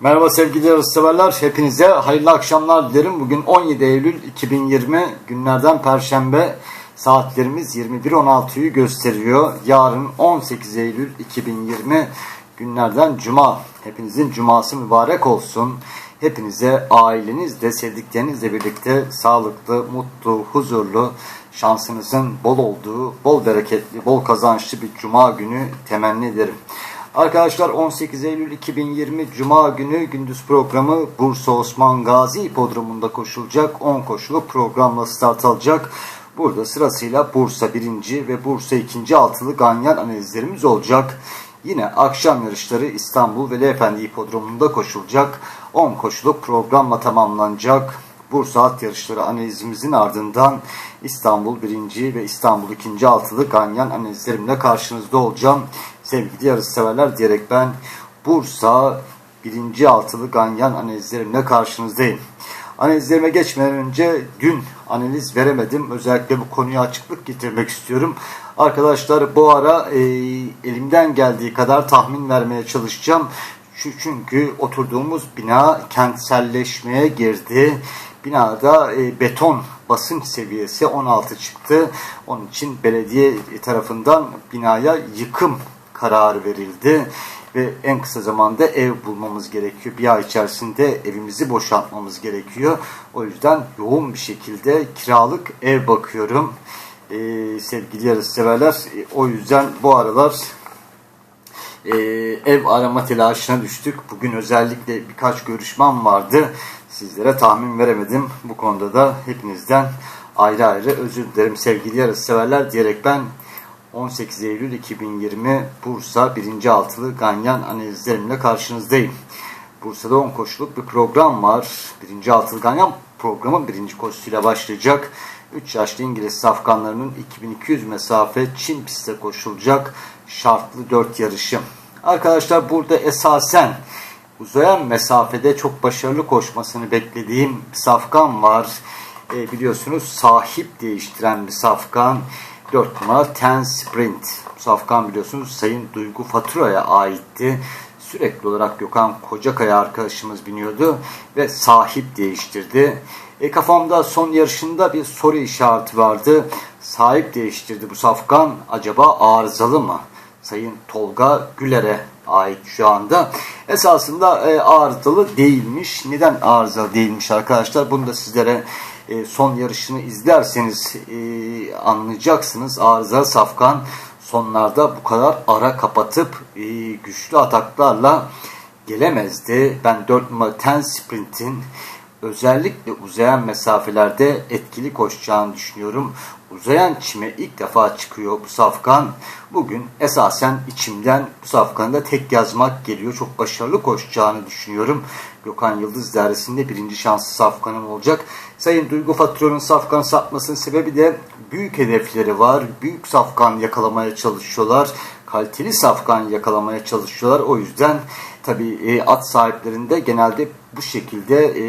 Merhaba sevgili yarışseverler. Hepinize hayırlı akşamlar dilerim. Bugün 17 Eylül 2020 günlerden Perşembe. Saatlerimiz 21.16'yı gösteriyor. Yarın 18 Eylül 2020 günlerden Cuma. Hepinizin Cuması mübarek olsun. Hepinize ailenizle, sevdiklerinizle birlikte sağlıklı, mutlu, huzurlu, şansınızın bol olduğu, bol bereketli, bol kazançlı bir Cuma günü temenni ederim. Arkadaşlar 18 Eylül 2020 Cuma günü gündüz programı Bursa Osman Gazi Hipodromu'nda koşulacak 10 koşuluk programla start alacak. Burada sırasıyla Bursa 1. ve Bursa 2. altılı ganyan analizlerimiz olacak. Yine akşam yarışları İstanbul Veli Efendi Hipodromu'nda koşulacak. 10 koşuluk programla tamamlanacak. Bursa at yarışları analizimizin ardından İstanbul 1. ve İstanbul 2. altılı ganyan analizlerimle karşınızda olacağım. Sevgili yarış severler diyerek ben Bursa 1. altılı ganyan analizlerimle karşınızdayım. Analizlerime geçmeden önce dün analiz veremedim. Özellikle bu konuya açıklık getirmek istiyorum. Arkadaşlar bu ara e, elimden geldiği kadar tahmin vermeye çalışacağım. Çünkü oturduğumuz bina kentselleşmeye girdi. Binada e, beton basınç seviyesi 16 çıktı. Onun için belediye tarafından binaya yıkım kararı verildi ve en kısa zamanda ev bulmamız gerekiyor. Bir ay içerisinde evimizi boşaltmamız gerekiyor. O yüzden yoğun bir şekilde kiralık ev bakıyorum. Ee, sevgili yarışseverler e, o yüzden bu aralar e, ev arama telaşına düştük. Bugün özellikle birkaç görüşmem vardı. Sizlere tahmin veremedim. Bu konuda da hepinizden ayrı ayrı özür dilerim sevgili yarışseverler diyerek ben 18 Eylül 2020 Bursa 1. altılı ganyan analizlerimle karşınızdayım. Bursa'da 10 koşuluk bir program var. 1. altılı ganyan programı 1. koşusuyla başlayacak. 3 yaşlı İngiliz safkanlarının 2200 mesafe Çin pistte koşulacak şartlı 4 yarışı. Arkadaşlar burada esasen uzayan mesafede çok başarılı koşmasını beklediğim bir safkan var. E, biliyorsunuz sahip değiştiren bir safkan. 4 numara Ten Sprint. Safkan biliyorsunuz Sayın Duygu Fatura'ya aitti. Sürekli olarak Gökhan Kocakaya arkadaşımız biniyordu ve sahip değiştirdi. E, kafamda son yarışında bir soru işareti vardı. Sahip değiştirdi bu safkan. Acaba arızalı mı? Sayın Tolga Güler'e ait şu anda. Esasında e, arızalı değilmiş. Neden arızalı değilmiş arkadaşlar? Bunu da sizlere e, son yarışını izlerseniz e, anlayacaksınız. Arıza Safkan sonlarda bu kadar ara kapatıp e, güçlü ataklarla gelemezdi. Ben 4 numara 10 sprintin özellikle uzayan mesafelerde etkili koşacağını düşünüyorum. Uzayan çime ilk defa çıkıyor bu safkan. Bugün esasen içimden bu safkanı tek yazmak geliyor. Çok başarılı koşacağını düşünüyorum. Gökhan Yıldız dairesinde birinci şanslı safkanım olacak. Sayın Duygu Fatura'nın safkan satmasının sebebi de büyük hedefleri var. Büyük safkan yakalamaya çalışıyorlar. Kaliteli safkan yakalamaya çalışıyorlar. O yüzden tabi e, at sahiplerinde genelde bu şekilde e,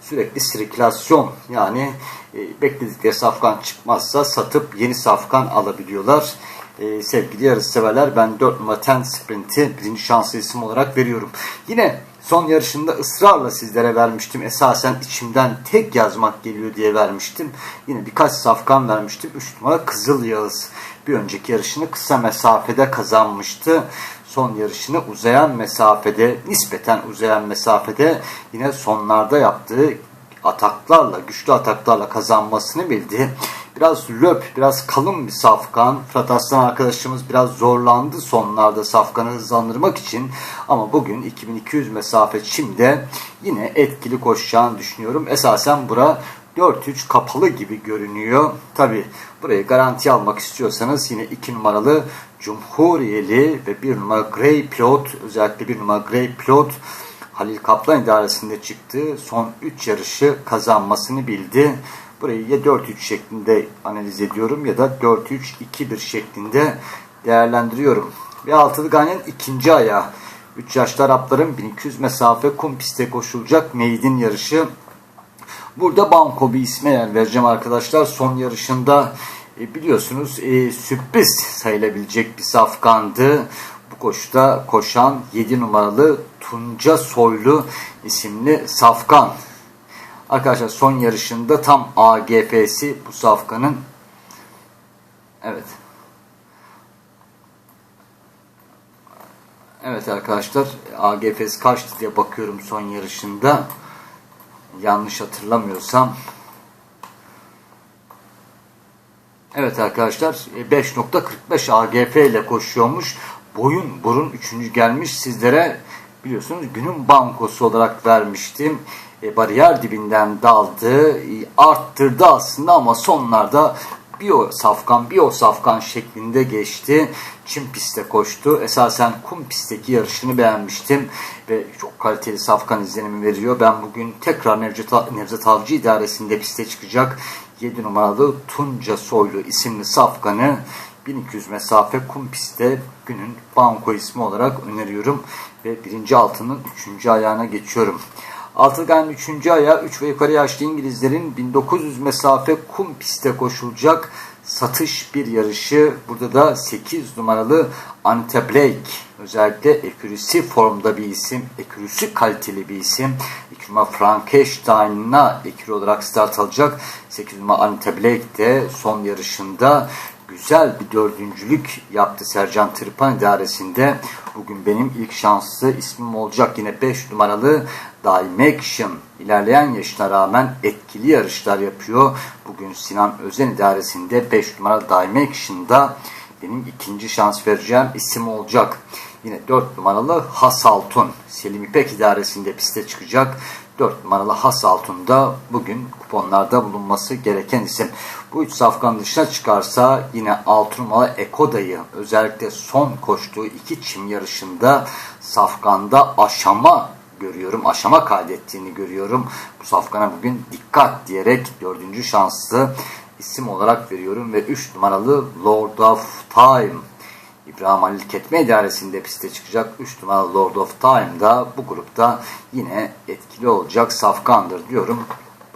sürekli sirkülasyon yani e, bekledikleri safkan çıkmazsa satıp yeni safkan alabiliyorlar. E, sevgili yarışseverler ben 4 numara 10 sprinti birinci şanslı isim olarak veriyorum. Yine son yarışında ısrarla sizlere vermiştim. Esasen içimden tek yazmak geliyor diye vermiştim. Yine birkaç safkan vermiştim. 3 numara Kızıl Yağız. Bir önceki yarışını kısa mesafede kazanmıştı son yarışını uzayan mesafede, nispeten uzayan mesafede yine sonlarda yaptığı ataklarla, güçlü ataklarla kazanmasını bildi. Biraz löp, biraz kalın bir safkan. Fırat Aslan arkadaşımız biraz zorlandı sonlarda safkanı hızlandırmak için. Ama bugün 2200 mesafe çimde yine etkili koşacağını düşünüyorum. Esasen bura 4-3 kapalı gibi görünüyor. Tabi burayı garanti almak istiyorsanız yine 2 numaralı Cumhuriyeli ve 1 numara Grey Pilot özellikle 1 numara Grey Pilot Halil Kaplan idaresinde çıktı. Son 3 yarışı kazanmasını bildi. Burayı ya 4-3 şeklinde analiz ediyorum ya da 4-3-2-1 şeklinde değerlendiriyorum. Ve altılı ganyan ikinci ayağı. 3 yaşlı Arapların 1200 mesafe kum piste koşulacak meydin yarışı. Burada Banko bir isme yer vereceğim arkadaşlar. Son yarışında e, biliyorsunuz e, sürpriz sayılabilecek bir safkandı. bu koşuda koşan 7 numaralı Tunca Soylu isimli Safkan. Arkadaşlar son yarışında tam AGF'si bu Safkan'ın. Evet. Evet arkadaşlar AGF'si kaçtı diye bakıyorum son yarışında. Yanlış hatırlamıyorsam. Evet arkadaşlar 5.45 AGF ile koşuyormuş. Boyun burun üçüncü gelmiş sizlere biliyorsunuz günün bankosu olarak vermiştim. E, bariyer dibinden daldı, e, arttırdı aslında ama sonlarda bir o safkan bir o safkan şeklinde geçti. Çim pistte koştu. Esasen kum pistteki yarışını beğenmiştim. Ve çok kaliteli safkan izlenimi veriyor. Ben bugün tekrar Nevzat, Nevzat Avcı idaresinde piste çıkacak. 7 numaralı Tunca Soylu isimli safkanı 1200 mesafe kum pistte günün banko ismi olarak öneriyorum. Ve birinci altının üçüncü ayağına geçiyorum. Altılgan'ın 3. ayağı 3 ve yukarı yaşlı İngilizlerin 1900 mesafe kum pistte koşulacak satış bir yarışı. Burada da 8 numaralı Ante Blake özellikle ekürüsü formda bir isim, ekürüsü kaliteli bir isim. 2 numara Frankenstein'ına ekürü olarak start alacak. 8 numara Ante Blake de son yarışında güzel bir dördüncülük yaptı Sercan Tırpan idaresinde. Bugün benim ilk şanslı ismim olacak yine 5 numaralı Dimection. İlerleyen yaşına rağmen etkili yarışlar yapıyor. Bugün Sinan Özen idaresinde 5 numaralı Dimection'da benim ikinci şans vereceğim isim olacak. Yine 4 numaralı Hasaltun. Selim İpek idaresinde piste çıkacak. 4 numaralı Has Altun'da bugün kuponlarda bulunması gereken isim. Bu üç safkan dışına çıkarsa yine 6 numaralı Ekoda'yı özellikle son koştuğu iki çim yarışında safkanda aşama görüyorum. Aşama kaydettiğini görüyorum. Bu safkana bugün dikkat diyerek dördüncü şanslı isim olarak veriyorum. Ve 3 numaralı Lord of Time İbrahim Halil Ketme idaresinde piste çıkacak 3 numaralı Lord of Time'da bu grupta yine etkili olacak safkandır diyorum.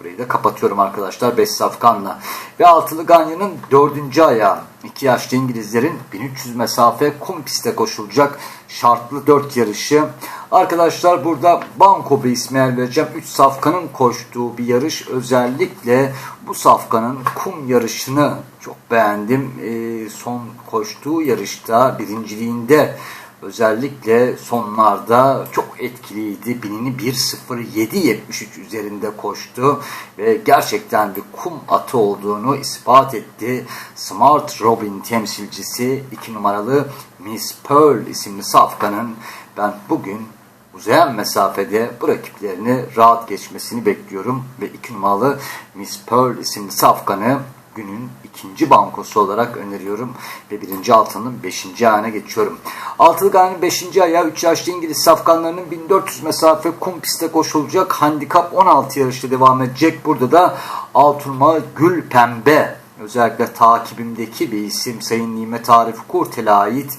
Burayı da kapatıyorum arkadaşlar 5 safkanla. Ve altılı Ganya'nın 4. ayağı 2 yaşlı İngilizlerin 1300 mesafe kum piste koşulacak şartlı 4 yarışı. Arkadaşlar burada Banko bir ismi vereceğim. 3 safkanın koştuğu bir yarış. Özellikle bu safkanın kum yarışını çok beğendim. E, son koştuğu yarışta birinciliğinde özellikle sonlarda çok etkiliydi. Binini 1.07.73 üzerinde koştu ve gerçekten bir kum atı olduğunu ispat etti. Smart Robin temsilcisi 2 numaralı Miss Pearl isimli safkanın ben bugün uzayan mesafede bu rakiplerini rahat geçmesini bekliyorum ve 2 numaralı Miss Pearl isimli safkanı günün ikinci bankosu olarak öneriyorum ve birinci altının beşinci ayağına geçiyorum. Altılı ayının beşinci ayağı 3 yaşlı İngiliz safkanlarının 1400 mesafe kum pistte koşulacak handikap 16 yarışta devam edecek. Burada da Altınma Gül Pembe özellikle takibimdeki bir isim Sayın Nimet Arif Kurtel'e ait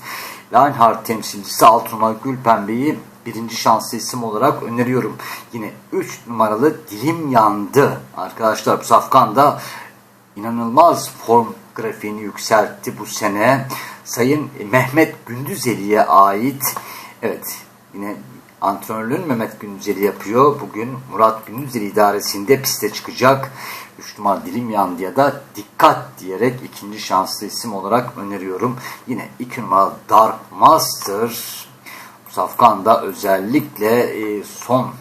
Lionheart temsilcisi Altınma Gül Pembe'yi birinci şanslı isim olarak öneriyorum. Yine 3 numaralı Dilim Yandı. Arkadaşlar bu safkanda inanılmaz form grafiğini yükseltti bu sene. Sayın Mehmet Gündüzeli'ye ait evet yine antrenörlüğün Mehmet Gündüzeli yapıyor. Bugün Murat Gündüzeli idaresinde piste çıkacak. 3 numara dilim yandıya da dikkat diyerek ikinci şanslı isim olarak öneriyorum. Yine 2 numara Dark Master Safkan'da özellikle e, son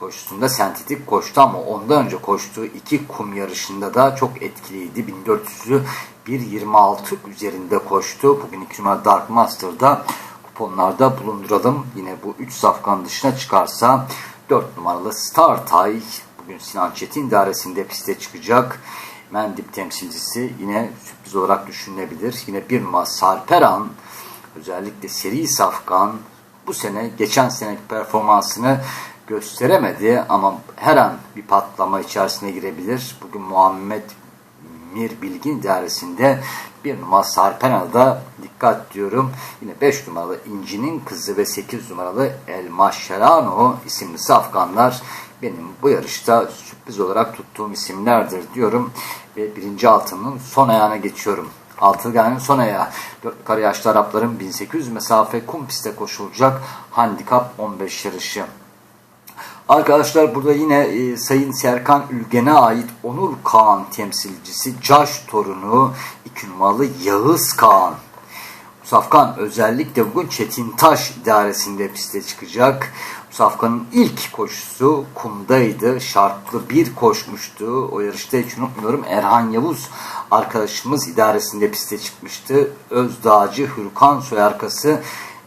koşusunda sentetik koştu ama ondan önce koştuğu iki kum yarışında da çok etkiliydi. 1400'ü 1.26 üzerinde koştu. Bugün 2 numara Dark Master'da kuponlarda bulunduralım. Yine bu 3 safkan dışına çıkarsa 4 numaralı Star Tay bugün Sinan Çetin idaresinde piste çıkacak. Mendip temsilcisi yine sürpriz olarak düşünülebilir. Yine bir numara Sarperan özellikle seri safkan bu sene geçen seneki performansını gösteremedi ama her an bir patlama içerisine girebilir. Bugün Muhammed Mir Bilgin idaresinde bir numara Sarpena'da dikkat diyorum. Yine 5 numaralı İnci'nin kızı ve 8 numaralı El Mascherano isimli safkanlar benim bu yarışta sürpriz olarak tuttuğum isimlerdir diyorum. Ve birinci altının son ayağına geçiyorum. Altılı Ganyan'ın son ayağı. Dört yukarı yaşlı Arapların 1800 mesafe kum pistte koşulacak handikap 15 yarışı. Arkadaşlar burada yine e, Sayın Serkan Ülgen'e ait Onur Kağan temsilcisi Caş torunu 2 numaralı Yağız Kağan. Safkan özellikle bugün Çetintaş idaresinde piste çıkacak. Safkan'ın ilk koşusu kumdaydı. Şartlı bir koşmuştu. O yarışta hiç unutmuyorum. Erhan Yavuz arkadaşımız idaresinde piste çıkmıştı. Özdağcı Hürkan soy arkası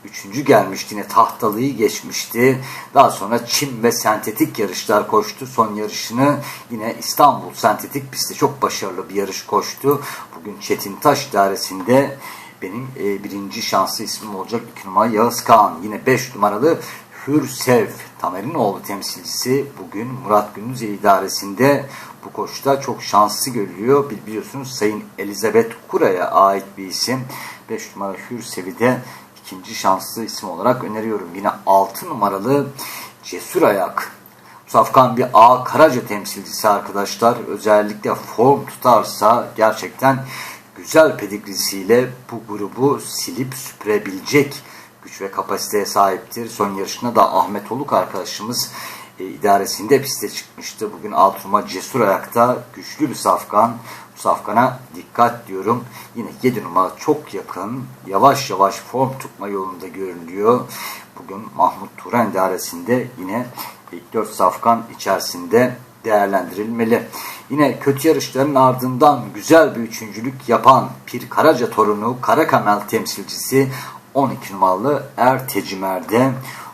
Üçüncü gelmişti yine tahtalıyı geçmişti. Daha sonra çim ve sentetik yarışlar koştu. Son yarışını yine İstanbul sentetik pistte çok başarılı bir yarış koştu. Bugün Çetintaş idaresinde benim e, birinci şanslı ismim olacak. 2 numara Yağız Kağan. Yine 5 numaralı Hürsev Tamer'in oğlu temsilcisi bugün Murat Gündüz idaresinde bu koşuda çok şanslı görülüyor. Biliyorsunuz Sayın Elizabeth Kura'ya ait bir isim. 5 numara Hürsev'i de ikinci şanslı isim olarak öneriyorum. Yine 6 numaralı Cesur Ayak. Safkan bir A Karaca temsilcisi arkadaşlar. Özellikle form tutarsa gerçekten güzel pedigrisiyle bu grubu silip süpürebilecek güç ve kapasiteye sahiptir. Son yarışında da Ahmet Oluk arkadaşımız e, idaresinde piste çıkmıştı. Bugün alt numara cesur ayakta güçlü bir safkan. Safkana dikkat diyorum. Yine 7 numara çok yakın. Yavaş yavaş form tutma yolunda görünüyor. Bugün Mahmut Turan idaresinde yine ilk 4 safkan içerisinde değerlendirilmeli. Yine kötü yarışların ardından güzel bir üçüncülük yapan Pir Karaca torunu Karakamel temsilcisi 12 numaralı Er Tecimer'de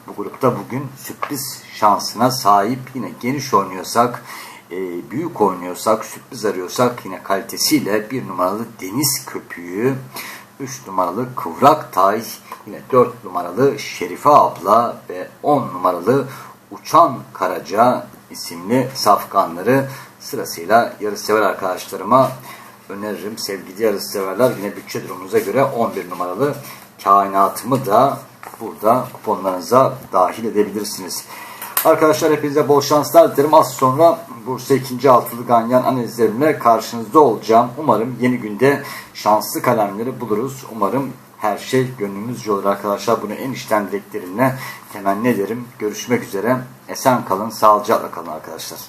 bu grupta bugün sürpriz şansına sahip yine geniş oynuyorsak e, büyük oynuyorsak sürpriz arıyorsak yine kalitesiyle bir numaralı Deniz Köpüğü 3 numaralı Kıvrak Tay yine 4 numaralı Şerife Abla ve 10 numaralı Uçan Karaca isimli safkanları sırasıyla yarışsever arkadaşlarıma öneririm. Sevgili yarışseverler yine bütçe durumunuza göre 11 numaralı kainatımı da burada kuponlarınıza dahil edebilirsiniz. Arkadaşlar hepinize bol şanslar dilerim. Az sonra Bursa 2. altılı ganyan analizlerimle karşınızda olacağım. Umarım yeni günde şanslı kalemleri buluruz. Umarım her şey gönlümüzce olur arkadaşlar. Bunu en içten dileklerimle temenni ederim. Görüşmek üzere. Esen kalın, sağlıcakla kalın arkadaşlar.